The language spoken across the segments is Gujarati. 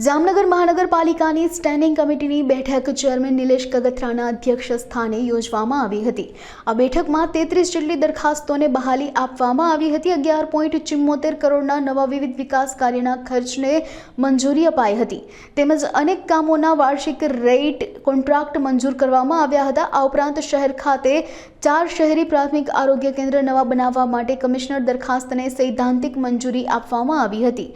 જામનગર મહાનગરપાલિકાની સ્ટેન્ડિંગ કમિટીની બેઠક ચેરમેન નિલેશ કગથરાના અધ્યક્ષ સ્થાને યોજવામાં આવી હતી. આ બેઠકમાં તેત્રીસ જેટલી દરખાસ્તોને બહાલી આપવામાં આવી હતી. અગિયાર પોઈન્ટ ચિમ્મોતેર કરોડના નવા વિવિધ વિકાસ કાર્યના ખર્ચને મંજૂરી અપાઈ હતી. તેમજ અનેક કામોના વાર્ષિક રેટ કોન્ટ્રાક્ટ મંજૂર કરવામાં આવ્યા હતા. આ ઉપરાંત શહેર ખાતે ચાર શહેરી પ્રાથમિક આરોગ્ય કેન્દ્ર નવા બનાવવા માટે કમિશનર દરખાસ્તને સૈદ્ધાંતિક મંજૂરી આપવામાં આવી હતી.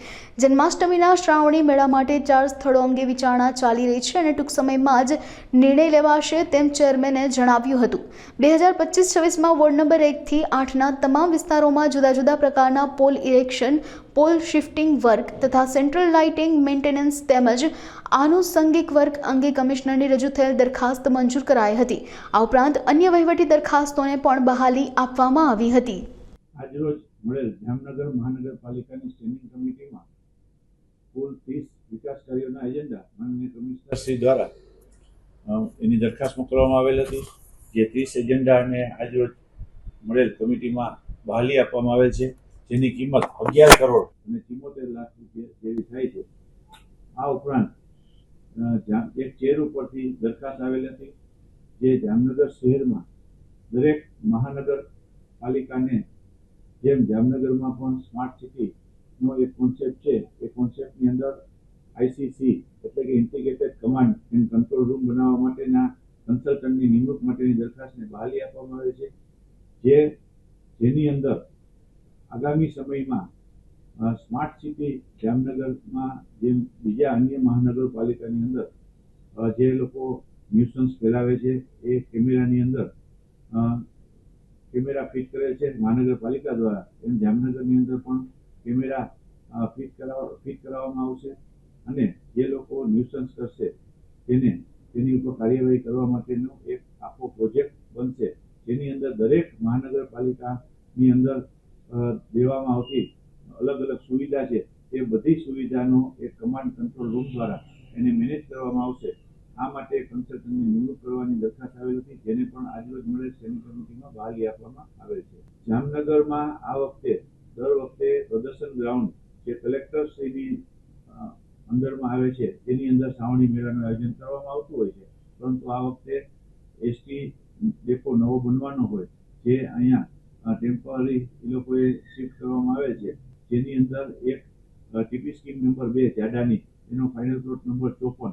જન્માષ્ટમીના શ્રાવણી મેળા માટે ચાર સ્થળો અંગે વિચારણા ચાલી રહી છે અને ટૂંક સમયમાં જ નિર્ણય લેવાશે તેમ ચેરમેને જણાવ્યું હતું. બે હજાર પચીસ છવ્વીસમાં વોર્ડ નંબર એકથી આઠના તમામ વિસ્તારોમાં જુદા જુદા પ્રકારના pole erection, pole shifting work તથા સેન્ટ્રલ લાઇટિંગ મેન્ટેનન્સ તેમજ આનુષંગિક વર્ક અંગે કમિશનરની રજૂ થયેલ દરખાસ્ત મંજૂર કરાઈ હતી. આ ઉપરાંત અન્ય વહીવટી દરખાસ્તોને પણ બહાલી આપવામાં આવી હતી. આજરોજ મળેલ જામનગર મહાનગરપાલિકાની સ્ટેન્ડિંગ કમિટીમાં કુલ ત્રીસ વિકાસ કાર્યોના એજન્ડા માનનીય કમિશનર શ્રી દ્વારા એની દરખાસ્ત મોકલવામાં આવેલ હતી, જે ત્રીસ એજન્ડાને આજરોજ મળેલ કમિટીમાં બહાલી આપવામાં આવેલ છે, જેની કિંમત અગિયાર કરોડ અને ચુમ્મોતેર લાખ રૂપિયા જેવી થાય છે. આ ઉપરાંત એક ચેર ઉપરથી દરખાસ્ત આવેલ હતી, જે જામનગર શહેરમાં દરેક મહાનગરપાલિકાને, જેમ જામનગરમાં પણ સ્માર્ટ સિટીનો એક કોન્સેપ્ટ છે. એ કોન્સેપ્ટની અંદર આઈસીસી એટલે કે integrated command and control room બનાવવા માટેના કન્સલ્ટન્ટની નિમણૂક માટેની દરખાસ્તને બહાલી આપવામાં આવે છે. જે, જેની અંદર આગામી સમયમાં સ્માર્ટ સિટી જામનગરમાં જેમ બીજા અન્ય મહાનગરપાલિકાની અંદર જે લોકો ન્યુસન્સ ફેલાવે છે, એ કેમેરાની અંદર કેમેરા ફિટ કરેલ છે. મહાનગરપાલિકા દ્વારા, એમ જામનગરની અંદર પણ કેમેરા ફિટ કરાવ ફિટ કરાવવામાં આવશે અને જે લોકો ન્યુસન્સ કરશે, તેને, તેની ઉપર કાર્યવાહી કરવા માટેનો એક આખો પ્રોજેક્ટ બનશે, જેની અંદર દરેક મહાનગરપાલિકાની અંદર દેવામાં આવતી અલગ અલગ સુવિધા છે એ બધી સુવિધાનો એક કમાન્ડ કંટ્રોલ રૂમ દ્વારા એને મેનેજ કરવામાં આવશે. આ માટે કન્સલ્ટન્ટની નિમણૂક કરવાની દરખાસ્ત આવેલ હતી, જેને પણ આજરોજ મળેલ સ્ટેન્ડિંગ કમિટીમાં ભાગ આપવામાં આવેલ છે. જામનગરમાં આ વખતે દર વખતે પ્રદર્શન ગ્રાઉન્ડ જે કલેક્ટર શ્રીની અ, અંદરમાં આવે છે તેની અંદર શ્રાવણી મેળાનું આયોજન કરવામાં આવતું હોય છે. પરંતુ આ વખતે એસટી ડેપો નવો બનવાનો હોય જે અહીંયા ટેમ્પરરી એ લોકોએ શિફ્ટ કરવામાં આવે છે. જેની અંદર એક ટીપી સ્કીમ નંબર બે જાડાની એનો ફાઇનલ પ્લોટ નંબર ચોપન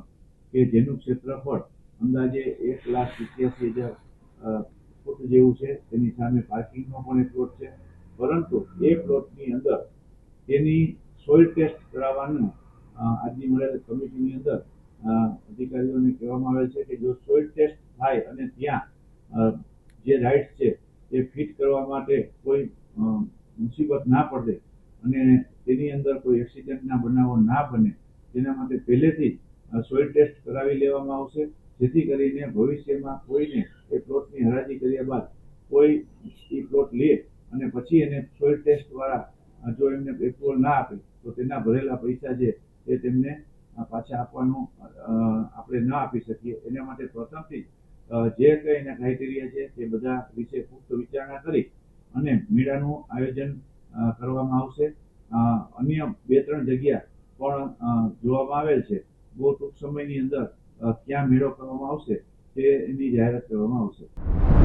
કે જેનું ક્ષેત્રફળ અંદાજે એક લાખ સિત્યાસી હજાર ફૂટ જેવું છે. તેની સામે પાર્કિંગનો પણ એક પ્લોટ છે. પરંતુ એ પ્લોટની અંદર તેની સોઇલ ટેસ્ટ કરાવવાનું આજની મળેલ કમિટીની અંદર અધિકારીઓને કહેવામાં આવે છે કે જો સોઇલ ટેસ્ટ થાય અને ત્યાં જે રાઇટ્સ છે તે ફિટ કરવા માટે કોઈ મુસીબત ના પડે અને તેની અંદર કોઈ એક્સિડન્ટના બનાવો ના બને, તેના માટે પહેલેથી જ સોઇલ ટેસ્ટ કરાવી લેવામાં આવશે. જેથી કરીને ભવિષ્યમાં કોઈને એ પ્લોટની હરાજી કર્યા બાદ કોઈ એ પછી એને સોઇલ ટેસ્ટ દ્વારા જો એમને પેટ્રોલ ના આપે, તો તેના ભરેલા પૈસા છે એ તેમને પાછા આપવાનું આપણે ન આપી શકીએ. એના માટે પ્રથમથી જે કંઈ એના ક્રાઇટેરિયા છે, તે બધા વિશે પુખ્ત વિચારણા કરી અને મેળાનું આયોજન કરવામાં આવશે. અન્ય બે ત્રણ જગ્યા પણ જોવામાં આવેલ છે. બહુ ટૂંક સમયની અંદર ક્યાં મેળો કરવામાં આવશે, તે એની જાહેરાત કરવામાં આવશે.